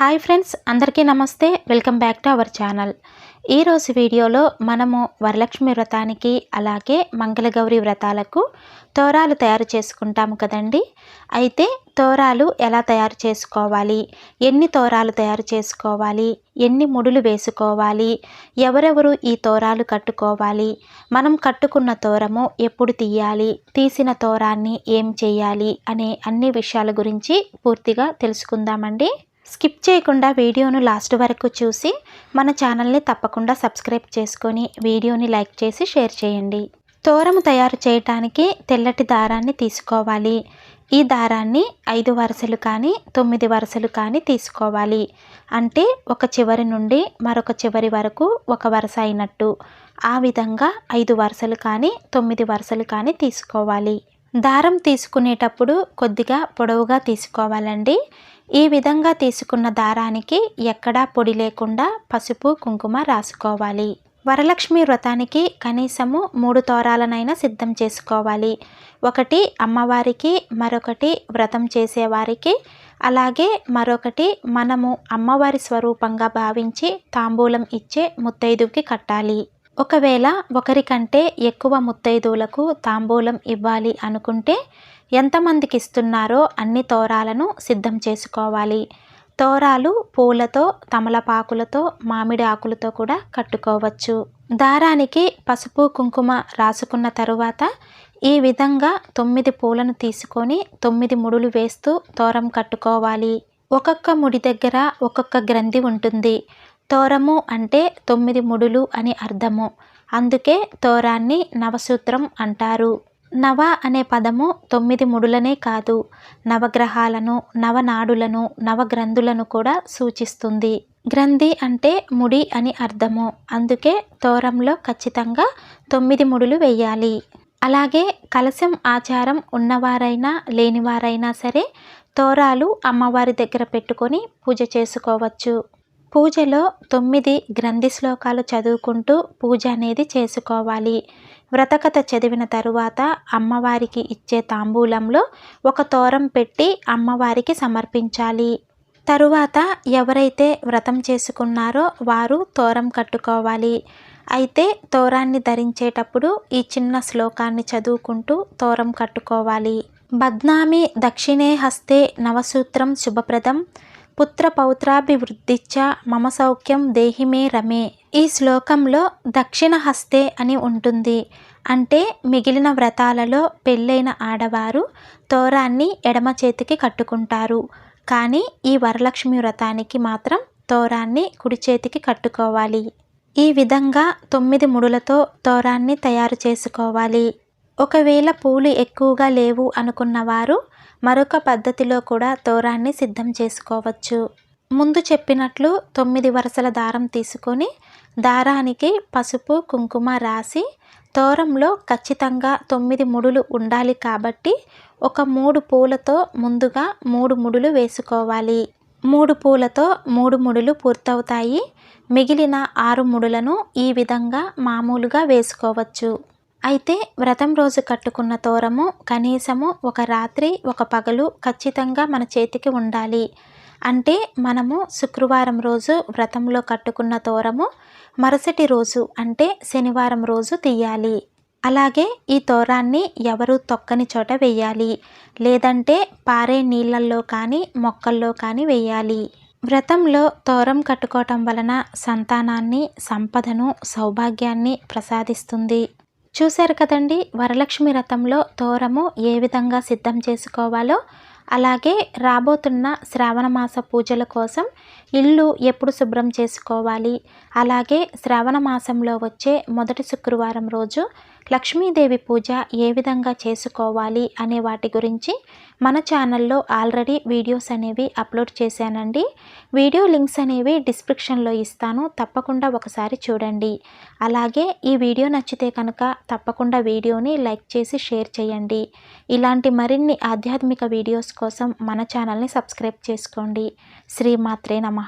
Hi friends అందరికీ నమస్తే. Welcome back to our channel. ఈరోజు వీడియోలో మనము వరలక్ష్మి వ్రతానికి అలాగే మంగళగౌరి వ్రతాలకు తోరాలు తయారు చేసుకుంటాము కదండి. అయితే తోరాలు ఎలా తయారు చేసుకోవాలి? ఎన్ని తోరాలు తయారు చేసుకోవాలి? ఎన్ని ముడులు వేసుకోవాలి? ఎవరెవరు ఈ తోరాలు కట్టుకోవాలి? మనం కట్టుకున్న తోరము ఎప్పుడు తీయాలి? తీసిన తోరాన్ని ఏం చేయాలి? అనే అన్ని విషయాల గురించి పూర్తిగా తెలుసుకుందామండి. స్కిప్ చేయకుండా వీడియోను లాస్ట్ వరకు చూసి మన ఛానల్ని తప్పకుండా సబ్స్క్రైబ్ చేసుకొని వీడియోని లైక్ చేసి షేర్ చేయండి. తోరము తయారు చేయటానికి తెల్లటి దారాన్ని తీసుకోవాలి. ఈ దారాన్ని ఐదు వరుసలు కానీ తొమ్మిది వరుసలు కానీ తీసుకోవాలి. అంటే ఒక చివరి నుండి మరొక చివరి వరకు ఒక వరుస అయినట్టు. ఆ విధంగా ఐదు వరుసలు కానీ తొమ్మిది వరుసలు కానీ తీసుకోవాలి. దారం తీసుకునేటప్పుడు కొద్దిగా పొడవుగా తీసుకోవాలండి. ఈ విధంగా తీసుకున్న దారానికి ఎక్కడా పొడి లేకుండా పసుపు కుంకుమ రాసుకోవాలి. వరలక్ష్మి వ్రతానికి కనీసము మూడు తోరాలనైనా సిద్ధం చేసుకోవాలి. ఒకటి అమ్మవారికి మరొకటి వ్రతం చేసేవారికి అలాగే మరొకటి మనము అమ్మవారి స్వరూపంగా భావించి తాంబూలం ఇచ్చే ముత్తైదుకి కట్టాలి. ఒకవేళ ఒకరికంటే ఎక్కువ ముత్తైదువులకు తాంబూలం ఇవ్వాలి అనుకుంటే ఎంతమందికి ఇస్తున్నారో అన్ని తోరాలను సిద్ధం చేసుకోవాలి. తోరాలు పూలతో తమలపాకులతో మామిడి ఆకులతో కూడా కట్టుకోవచ్చు. దారానికి పసుపు కుంకుమ రాసుకున్న తరువాత ఈ విధంగా తొమ్మిది పూలను తీసుకొని తొమ్మిది ముడులు వేస్తూ తోరం కట్టుకోవాలి. ఒక్కొక్క ముడి దగ్గర ఒక్కొక్క గ్రంథి ఉంటుంది. తోరము అంటే తొమ్మిది ముడులు అని అర్థము. అందుకే తోరాన్ని నవసూత్రం అంటారు. నవ అనే పదము తొమ్మిది ముడులనే కాదు. నవగ్రహాలను నవనాడులను నవగ్రంథులను కూడా సూచిస్తుంది. గ్రంథి అంటే ముడి అని అర్థము. అందుకే తోరంలో ఖచ్చితంగా తొమ్మిది ముడులు వేయాలి. అలాగే కలశం ఆచారం ఉన్నవారైనా లేనివారైనా సరే తోరాలు అమ్మవారి దగ్గర పెట్టుకొని పూజ చేసుకోవచ్చు. పూజలో తొమ్మిది గ్రంథి శ్లోకాలు చదువుకుంటూ పూజ అనేది చేసుకోవాలి. వ్రతకథ చదివిన తరువాత అమ్మవారికి ఇచ్చే తాంబూలంలో ఒక తోరం పెట్టి అమ్మవారికి సమర్పించాలి. తరువాత ఎవరైతే వ్రతం చేసుకున్నారో వారు తోరం కట్టుకోవాలి. అయితే తోరాన్ని ధరించేటప్పుడు ఈ చిన్న శ్లోకాన్ని చదువుకుంటూ తోరం కట్టుకోవాలి. బద్నామి దక్షిణే హస్తే నవసూత్రం శుభప్రదం. పుత్రపౌత్రాభివృద్ధిచ్చ మమ సౌఖ్యం దేహిమే రమే. ఈ శ్లోకంలో దక్షిణ హస్తే అని ఉంటుంది. అంటే మిగిలిన వ్రతాలలో పెళ్ళైన ఆడవారు తోరాన్ని ఎడమ చేతికి కట్టుకుంటారు. కానీ ఈ వరలక్ష్మి వ్రతానికి మాత్రం తోరాన్ని కుడి చేతికి కట్టుకోవాలి. ఈ విధంగా తొమ్మిది ముడులతో తోరాన్ని తయారు చేసుకోవాలి. ఒకవేళ పూలు ఎక్కువగా లేవు అనుకున్నవారు మరొక పద్ధతిలో కూడా తోరాన్ని సిద్ధం చేసుకోవచ్చు. ముందు చెప్పినట్లు తొమ్మిది వరుసల దారం తీసుకొని దారానికి పసుపు కుంకుమ రాసి తోరంలో ఖచ్చితంగా తొమ్మిది ముడులు ఉండాలి కాబట్టి ఒక మూడు పూలతో ముందుగా మూడు ముడులు వేసుకోవాలి. మూడు పూలతో మూడు ముడులు పూర్తవుతాయి. మిగిలిన ఆరు ముడులను ఈ విధంగా మామూలుగా వేసుకోవచ్చు. అయితే వ్రతం రోజు కట్టుకున్న తోరము కనీసము ఒక రాత్రి ఒక పగలు ఖచ్చితంగా మన చేతికి ఉండాలి. అంటే మనము శుక్రవారం రోజు వ్రతంలో కట్టుకున్న తోరము మరుసటి రోజు అంటే శనివారం రోజు తీయాలి. అలాగే ఈ తోరాన్ని ఎవరు తొక్కని చోట వేయాలి లేదంటే పారే నీళ్ళల్లో కానీ మొక్కల్లో కానీ వేయాలి వ్రతంలో తోరం కట్టుకోవటం వలన సంతానాన్ని సంపదను సౌభాగ్యాన్ని ప్రసాదిస్తుంది. చూశారు కదండి వరలక్ష్మి రథంలో తోరము ఏ విధంగా సిద్ధం చేసుకోవాలో అలాగే రాబోతున్న శ్రావణ మాస పూజల కోసం ఇల్లు ఎప్పుడు శుభ్రం చేసుకోవాలి? అలాగే శ్రావణ మాసంలో వచ్చే మొదటి శుక్రవారం రోజు లక్ష్మీదేవి పూజ ఏ విధంగా చేసుకోవాలి అనే వాటి గురించి మన ఛానల్లో ఆల్రెడీ వీడియోస్ అనేవి అప్లోడ్ చేశానండి. వీడియో లింక్స్ అనేవి డిస్క్రిప్షన్లో ఇస్తాను. తప్పకుండా ఒకసారి చూడండి. అలాగే ఈ వీడియో నచ్చితే కనుక తప్పకుండా వీడియోని లైక్ చేసి షేర్ చేయండి. ఇలాంటి మరిన్ని ఆధ్యాత్మిక వీడియోస్ కోసం మన ఛానల్ని సబ్స్క్రైబ్ చేసుకోండి. శ్రీమాత్రే నమ.